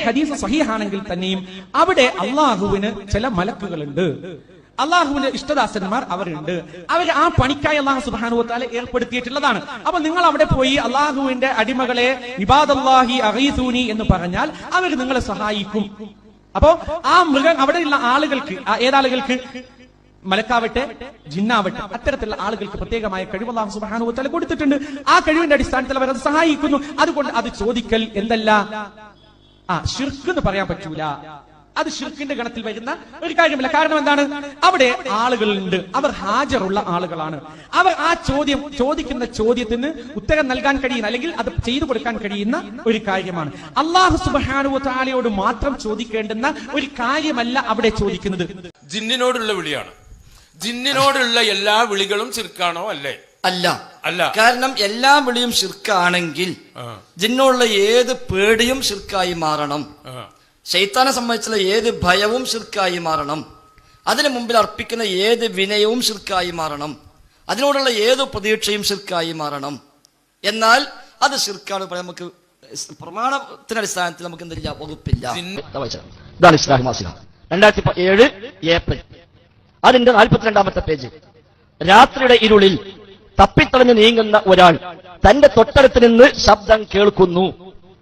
ഹദീസ് സഹീഹാണെങ്കിൽ തന്നെയും അവിടെ അള്ളാഹുവിന് ചില മലക്കുകളുണ്ട്. അള്ളാഹുവിന്റെ ഇഷ്ടദാസന്മാർ അവരുണ്ട്. അവർ ആ പണിക്കായി അള്ളാഹു സുബാനുവത്താലെ ഏർപ്പെടുത്തിയിട്ടുള്ളതാണ്. അപ്പൊ നിങ്ങൾ അവിടെ പോയി അള്ളാഹുവിന്റെ അടിമകളെ ഇബാദല്ലാഹി അഹീസൂനി എന്ന് പറഞ്ഞാൽ അവർ നിങ്ങളെ സഹായിക്കും. അപ്പോ ആ മൃഗം അവിടെയുള്ള ആളുകൾക്ക് ഏതാളുകൾക്ക്? മലക്കാവട്ടെ ജിന്നാവട്ടെ അത്തരത്തിലുള്ള ആളുകൾക്ക് പ്രത്യേകമായ കഴിവ് അള്ളാഹു സുബാനുവത്താലെ കൊടുത്തിട്ടുണ്ട്. ആ കഴിവിന്റെ അടിസ്ഥാനത്തിൽ അവർ അത് സഹായിക്കുന്നു. അതുകൊണ്ട് അത് ചോദിക്കൽ എന്തല്ല? ആ ഷിർക്ക് എന്ന് പറയാൻ പറ്റൂല. അത് ഷിർക്കിന്റെ ഗണത്തിൽ വരുന്ന ഒരു കാര്യമില്ല. കാരണം എന്താണ്? അവിടെ ആളുകളുണ്ട്. അവർ ഹാജറുള്ള ആളുകളാണ്. അവർ ആ ചോദ്യം ചോദിക്കുന്ന ചോദ്യത്തിന് ഉത്തരം നൽകാൻ കഴിയുന്ന അല്ലെങ്കിൽ അത് ചെയ്തു കൊടുക്കാൻ കഴിയുന്ന ഒരു കാര്യമാണ്. അള്ളാഹു സുബാനുവ താലയോട് മാത്രം ചോദിക്കേണ്ടുന്ന ഒരു കാര്യമല്ല അവിടെ ചോദിക്കുന്നത്. ജിന്നിനോടുള്ള വിളിയാണ്. ജിന്നിനോടുള്ള എല്ലാ വിളികളും ചിർക്കാണോ അല്ലേ? അല്ല. അല്ല. കാരണം എല്ലാ വിളിയും ശിർക്കാണെങ്കിൽ ജിന്നുള്ള ഏത് പേടിയും ശിർക്കായി മാറണം. ശൈത്താനെ സംബന്ധിച്ചുള്ള ഏത് ഭയവും ശിർക്കായി മാറണം. അതിനു മുമ്പിൽ അർപ്പിക്കുന്ന ഏത് വിനയവും ശിർക്കായി മാറണം. അതിനോടുള്ള ഏത് പ്രതീക്ഷയും ശിർക്കായി മാറണം. എന്നാൽ അത് ശിർക്കാണ് പറയാൻ നമുക്ക് പ്രമാണത്തിന്റെ അടിസ്ഥാനത്തിൽ നമുക്ക് എന്തില്ല? വകുപ്പില്ല. ഇതാണ് ഇസ്ലാഹി മാസിക. രണ്ടായിരത്തി ഏഴ് ഏപ്രിൽ. അതിന്റെ നാൽപ്പത്തിരണ്ടാമത്തെ പേജ്. രാത്രിയുടെ ഇരുളിൽ തപ്പിത്തളഞ്ഞ് നീങ്ങുന്ന ഒരാൾ തന്റെ തൊട്ടടുത്ത് നിന്ന് ശബ്ദം കേൾക്കുന്നു.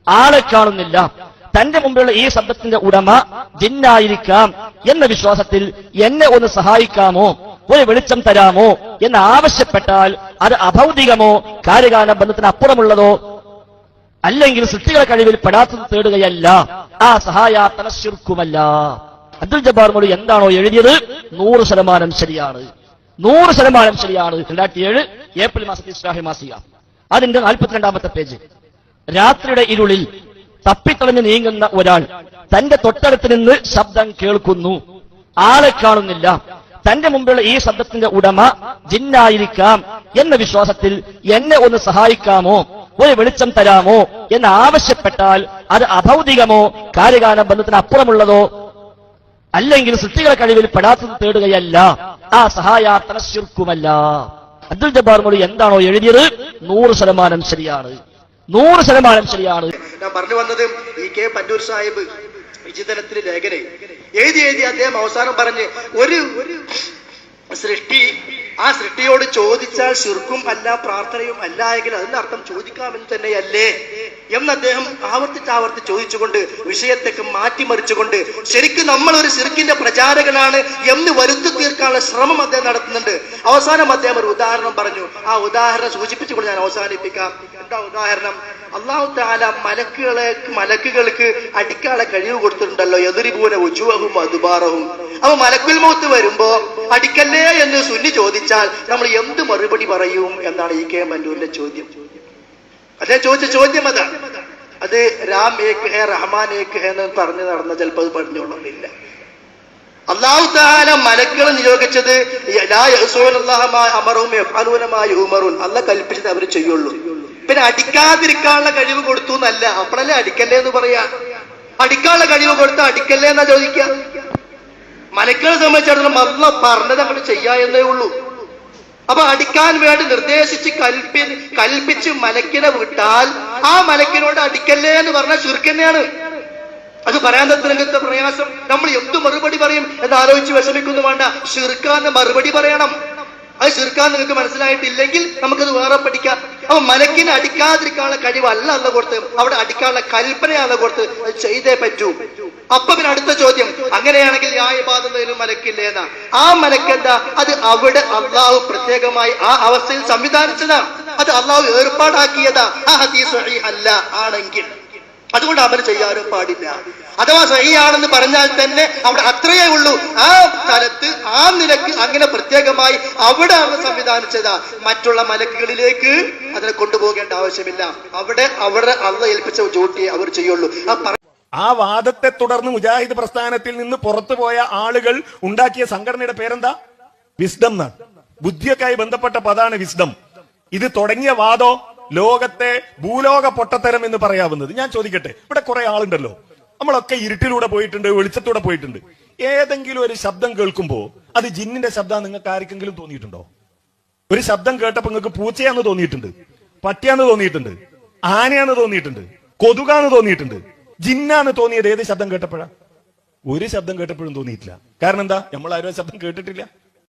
ആളെ കാണുന്നില്ല. തന്റെ മുമ്പിലുള്ള ഈ ശബ്ദത്തിന്റെ ഉടമ ജിന്നായിരിക്കാം എന്ന വിശ്വാസത്തിൽ എന്നെ ഒന്ന് സഹായിക്കാമോ? ഒരു വെളിച്ചം തരാമോ? എന്ന് ആവശ്യപ്പെട്ടാൽ അത് അഭൗതികമോ കാര്യകാല ബന്ധത്തിന് അപ്പുറമുള്ളതോ അല്ലെങ്കിൽ സൃഷ്ടികളെ കഴിവിൽ പെടാത്തത് തേടുകയല്ല. ആ സഹായാത്തന ശിർക്കുമല്ല. അബ്ദുൽ ജബ്ബാർ മൊഴി എന്താണോ എഴുതിയത്? നൂറ് ശതമാനം ശരിയാണ്. നൂറ് ശതമാനം ശരിയാണ്. രണ്ടായിരത്തി ഏഴ് ഏപ്രിൽ മാസത്തിൽ ഇസ്ലാഹി മാസിക. അതിന്റെ നാൽപ്പത്തിരണ്ടാമത്തെ പേജ്. രാത്രിയുടെ ഇരുളിൽ തപ്പിത്തളഞ്ഞ് നീങ്ങുന്ന ഒരാൾ തന്റെ തൊട്ടടുത്ത് നിന്ന് ശബ്ദം കേൾക്കുന്നു. ആളെ കാണുന്നില്ല. തന്റെ മുമ്പിലുള്ള ഈ ശബ്ദത്തിന്റെ ഉടമ ജിന്നായിരിക്കാം എന്ന വിശ്വാസത്തിൽ എന്നെ ഒന്ന് സഹായിക്കാമോ? ഒരു വെളിച്ചം തരാമോ? എന്ന് ആവശ്യപ്പെട്ടാൽ അത് അഭൗതികമോ കാര്യകാല ബന്ധത്തിന് അപ്പുറമുള്ളതോ അല്ലെങ്കിൽ സൃഷ്ടികളെ കഴിവിൽ പെടാത്തത് തേടുകയല്ല. ആ സഹായാർത്ഥന ശിർക്കുമല്ല. അബ്ദുൽ ജബ്ബാർ മൊഴി എന്താണോ എഴുതിയത്? നൂറ് ശതമാനം ശരിയാണ്. നൂറ് ശതമാനം ശരിയാണ്. ഞാൻ പറഞ്ഞു വന്നത്? ഇ കെ പന്നൂർ സാഹിബ് വിചിതനത്തിന് ലേഖനെ. എഴുതി എഴുതി അദ്ദേഹം അവസാനം പറഞ്ഞ് ഒരു സൃഷ്ടി ആ സൃഷ്ടിയോട് ചോദിച്ചാൽ ശിർക്കും അല്ല പ്രാർത്ഥനയും അല്ല എങ്കിൽ അതിന്റെ അർത്ഥം ചോദിക്കാമെന്ന് തന്നെയല്ലേ? എന്ന് അദ്ദേഹം ആവർത്തിച്ചാവർത്തി ആവർത്തിച്ച് ചോദിച്ചുകൊണ്ട് വിഷയത്തേക്ക് മാറ്റിമറിച്ചുകൊണ്ട് ശരിക്കും നമ്മൾ ഒരു ശിർക്കിന്റെ പ്രചാരകനാണ് എന്ന് വരുത്തി തീർക്കാനുള്ള ശ്രമം അദ്ദേഹം നടത്തുന്നുണ്ട്. അവസാനം അദ്ദേഹം ഒരു ഉദാഹരണം പറഞ്ഞു. ആ ഉദാഹരണം സൂചിപ്പിച്ചുകൊണ്ട് ഞാൻ അവസാനിപ്പിക്കാം. എന്താ ഉദാഹരണം? അള്ളാഹു താല മലക്കുകളെ മലക്കുകൾക്ക് അടിക്കാനുള്ള കഴിവ് കൊടുത്തിട്ടുണ്ടല്ലോ. എതിരിപൂന ഉജുവഹും അതുബാറവും അപ്പൊ മലക്കുൽ മൗത്ത് വരുമ്പോ അടിക്കല്ലേ എന്ന് സുന്നി ചോദിച്ചാൽ നമ്മൾ എന്ത് മറുപടി പറയും എന്നാണ് ഈ കെ മന്നൂരിന്റെ ചോദ്യം. അദ്ദേഹം ചോദിച്ച ചോദ്യം അതാണ് അത് രാം ഏക്ക് ഹേ റഹ്മാൻ ഏക്ക് ഹേ എന്ന് പറഞ്ഞു നടന്ന ചിലപ്പോൾ അത് പറഞ്ഞോളന്നില്ല. അള്ളാഹു താല മലക്കുകളെ നിയോഗിച്ചത് യുമറുൻ. അല്ല കൽപ്പിച്ചത് അവർ ചെയ്യുള്ളൂ. പിന്നെ അടിക്കാതിരിക്കാനുള്ള കഴിവ് കൊടുത്തു എന്നല്ല. അപ്പഴല്ലേ അടിക്കല്ലേ എന്ന് പറയാ? അടിക്കാനുള്ള കഴിവ് കൊടുത്ത അടിക്കല്ലേ എന്നാ ചോദിക്കുക മലക്കളെ സംബന്ധിച്ചിടത്തോളം അല്ല പറഞ്ഞത് അങ്ങോട്ട് ചെയ്യാ എന്നേ ഉള്ളൂ. അപ്പൊ അടിക്കാൻ വേണ്ടി നിർദ്ദേശിച്ച് കൽപ്പി കൽപ്പിച്ച് മലക്കിനെ വിട്ടാൽ ആ മലക്കിനോട് അടിക്കല്ലേ എന്ന് പറഞ്ഞാൽ ചുരുക്കന്നെയാണ് അത് പറയാൻ തന്നെ പ്രയാസം. നമ്മൾ എന്ത് മറുപടി പറയും എന്ന് ആലോചിച്ച് വിഷമിക്കുന്നു വേണ്ട. ചുരുക്കാന്ന് മറുപടി പറയണം. അത് ചെറുക്കാൻ നിങ്ങൾക്ക് മനസ്സിലായിട്ടില്ലെങ്കിൽ നമുക്കത് വേറെ പഠിക്കാം. അപ്പൊ മലക്കിനെ അടിക്കാതിരിക്കാനുള്ള കഴിവല്ല അല്ല കൊടുത്ത്. അവിടെ അടിക്കാനുള്ള കൽപ്പനയാണ് കൊടുത്ത് അത് ചെയ്തേ പറ്റൂ. അപ്പൊ പിന്നെ അടുത്ത ചോദ്യം. അങ്ങനെയാണെങ്കിൽ ന്യായപാതയിലും മലക്കില്ലേന്നാ ആ മലക്കെന്താ അത് അവിടെ അള്ളാഹു പ്രത്യേകമായി ആ അവസ്ഥയിൽ സംവിധാനിച്ചതാ. അത് അള്ളാഹു ഏർപ്പാടാക്കിയതാ. ആ ഹദീസ് അല്ല ആണെങ്കിൽ. അതുകൊണ്ട് അമൽ ചെയ്യാനും പാടില്ല. അഥവാ സഹിയാണെന്ന് പറഞ്ഞാൽ തന്നെ അവിടെ അത്രയേ ഉള്ളൂ. ആ സ്ഥലത്ത് ആ നിലയ്ക്ക് അങ്ങനെ പ്രത്യേകമായി അവിടെ സംവിധാനിച്ചത്. മറ്റുള്ള മലക്കുകളിലേക്ക് അതിനെ കൊണ്ടുപോകേണ്ട ആവശ്യമില്ല. അവിടെ അവിടെ അള്ള ഏൽപ്പിച്ച ഡ്യൂട്ടി അവർ ചെയ്യുള്ളൂ. ആ വാദത്തെ തുടർന്ന് മുജാഹിദ് പ്രസ്ഥാനത്തിൽ നിന്ന് പുറത്തുപോയ ആളുകൾ ഉണ്ടാക്കിയ സംഘടനയുടെ പേരെന്താ? വിസ്ഡം എന്നാണ്. ബുദ്ധിയൊക്കെയായി ബന്ധപ്പെട്ട പദാണ് വിസ്ഡം. ഇത് തുടങ്ങിയ വാദോ ലോകത്തെ ഭൂലോക പൊട്ടത്തരം എന്ന് പറയാവുന്നത്. ഞാൻ ചോദിക്കട്ടെ ഇവിടെ കുറെ ആളുണ്ടല്ലോ. നമ്മളൊക്കെ ഇരുട്ടിലൂടെ പോയിട്ടുണ്ട് വെളിച്ചത്തൂടെ പോയിട്ടുണ്ട്. ഏതെങ്കിലും ഒരു ശബ്ദം കേൾക്കുമ്പോൾ അത് ജിന്നിന്റെ ശബ്ദം നിങ്ങൾക്ക് ആർക്കെങ്കിലും തോന്നിയിട്ടുണ്ടോ? ഒരു ശബ്ദം കേട്ടപ്പോൾ നിങ്ങൾക്ക് പൂച്ചയാന്ന് തോന്നിയിട്ടുണ്ട് പട്ടിയാന്ന് തോന്നിയിട്ടുണ്ട് ആനയാന്ന് തോന്നിയിട്ടുണ്ട് കൊതുകാന്ന് തോന്നിയിട്ടുണ്ട്. ജിന്നാന്ന് തോന്നിയത് ഏത് ശബ്ദം കേട്ടപ്പോഴാ? ഒരു ശബ്ദം കേട്ടപ്പോഴും തോന്നിയിട്ടില്ല. കാരണം എന്താ? നമ്മൾ ആരും ശബ്ദം കേട്ടിട്ടില്ല.